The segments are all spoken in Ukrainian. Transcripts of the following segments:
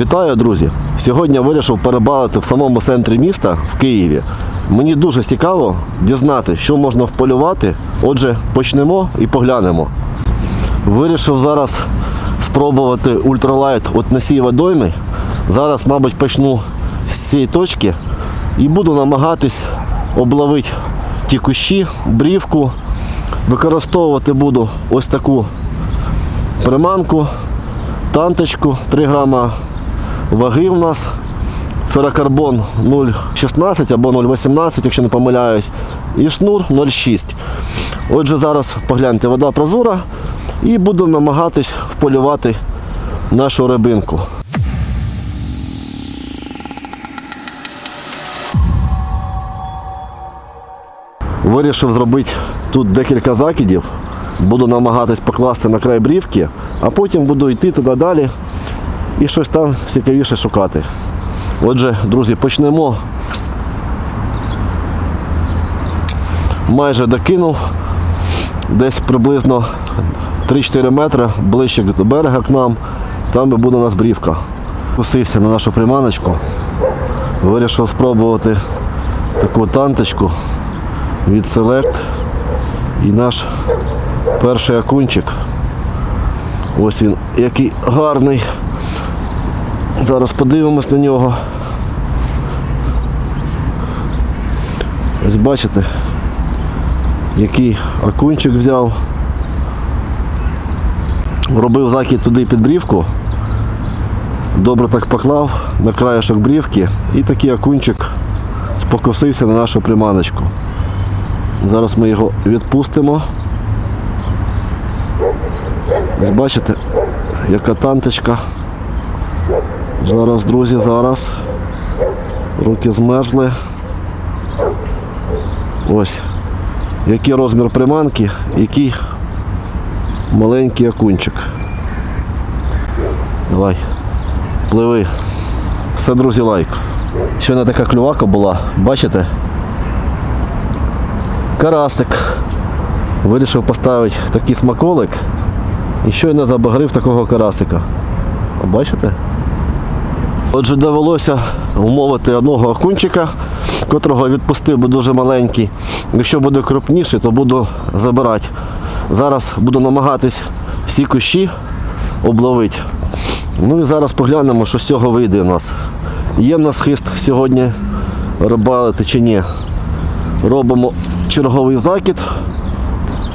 Вітаю, друзі! Сьогодні я вирішив перебалити в самому центрі міста в Києві. Мені дуже цікаво дізнати, що можна вполювати. Отже, почнемо і поглянемо. Вирішив зараз спробувати ультралайт от носієва дойми. Зараз, мабуть, почну з цієї точки і буду намагатись обловити ті кущі, брівку. Використовувати буду ось таку приманку, танточку 3 грама ваги у нас. Ферокарбон 0,16 або 0,18, якщо не помиляюсь, і шнур 0,6. Отже, зараз погляньте, вода прозора і буду намагатись вполювати нашу рибинку. Вирішив зробити тут декілька закидів. Буду намагатись покласти на край брівки, а потім буду йти туди далі і щось там цікавіше шукати. Отже, друзі, почнемо. Майже докинув десь приблизно 3-4 метри ближче до берега к нам. Там і буде у нас брівка. Кусився на нашу приманочку. Вирішив спробувати таку танточку від Select. І наш перший окунчик. Ось він, який гарний. Зараз подивимось на нього. Ось бачите, який окунчик взяв. Робив закид туди під брівку. Добре так поклав на краєшок брівки і такий окунчик спокусився на нашу приманочку. Зараз ми його відпустимо. Ось бачите, яка танточка. Зараз, друзі, зараз. Руки змерзли. Ось. Який розмір приманки, який маленький окунчик. Давай. Пливи. Все, друзі, лайк. Щойно така клювака була, бачите? Карасик. Вирішив поставити такий смаколик і щойно забагрив такого карасика. Бачите? Отже, довелося умовити одного окунчика, котрого відпустив би дуже маленький. Якщо буде крупніший, то буду забирати. Зараз буду намагатись всі кущі обловити. Ну і зараз поглянемо, що з цього вийде у нас. Є в нас хист сьогодні рибалити чи ні. Робимо черговий закид.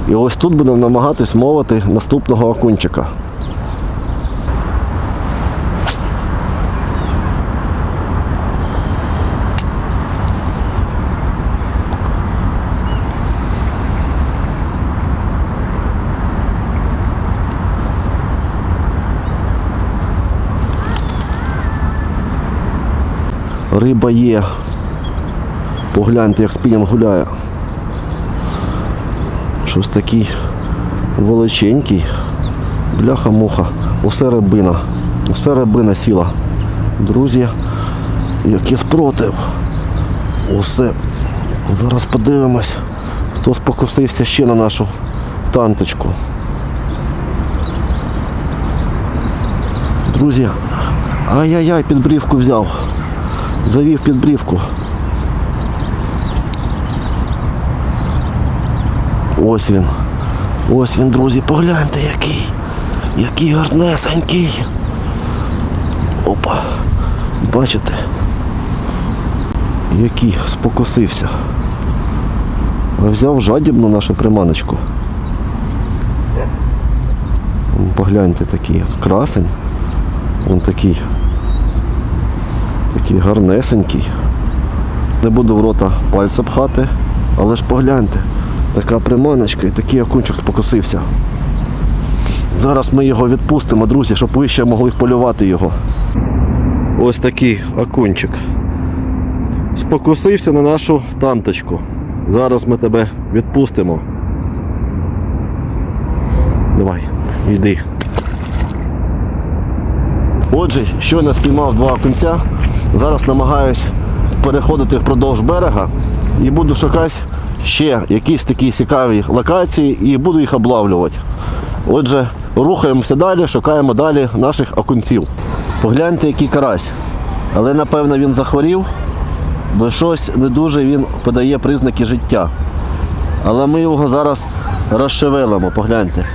І ось тут будемо намагатись мовити наступного окунчика. Риба є. Погляньте, як спінінг гуляє. Щось такий величенький. Бляха-муха. Усе рибина. Усе рибина сіла. Друзі, який спротив. Усе. Зараз подивимось, хто спокусився ще на нашу танточку. Друзі, ай-яй-яй, підбрівку взяв. Завів підбрівку. Ось він. Ось він, друзі, погляньте який. Який гарнесенький. Опа. Бачите? Який спокусився. А взяв жадібну нашу приманочку. Погляньте такий красень. Він такий. Такий гарнесенький. Не буду в рота пальця пхати, але ж погляньте. Така приманочка і такий окунчик спокусився. Зараз ми його відпустимо, друзі, щоб ви ще могли полювати його. Ось такий окунчик. Спокусився на нашу танточку. Зараз ми тебе відпустимо. Давай, йди. Отже, щойно спіймав два окунця. Зараз намагаюсь переходити впродовж берега і буду шукати ще якісь такі цікаві локації і буду їх облавлювати. Отже, рухаємося далі, шукаємо далі наших окунців. Погляньте, який карась. Але напевно він захворів, бо щось не дуже він подає признаки життя. Але ми його зараз розшевелимо, погляньте.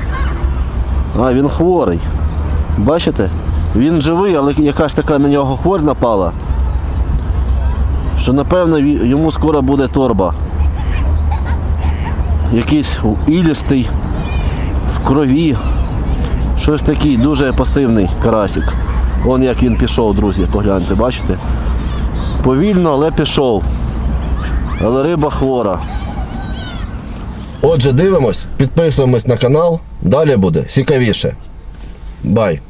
А, він хворий. Бачите? Він живий, але якась така на нього хворь напала. Що напевно йому скоро буде торба. Якийсь ілістий, в крові. Щось такий дуже пасивний карасик. Вон як він пішов, друзі, погляньте, бачите? Повільно, але пішов. Але риба хвора. Отже, дивимось, підписуємось на канал. Далі буде цікавіше. Бай!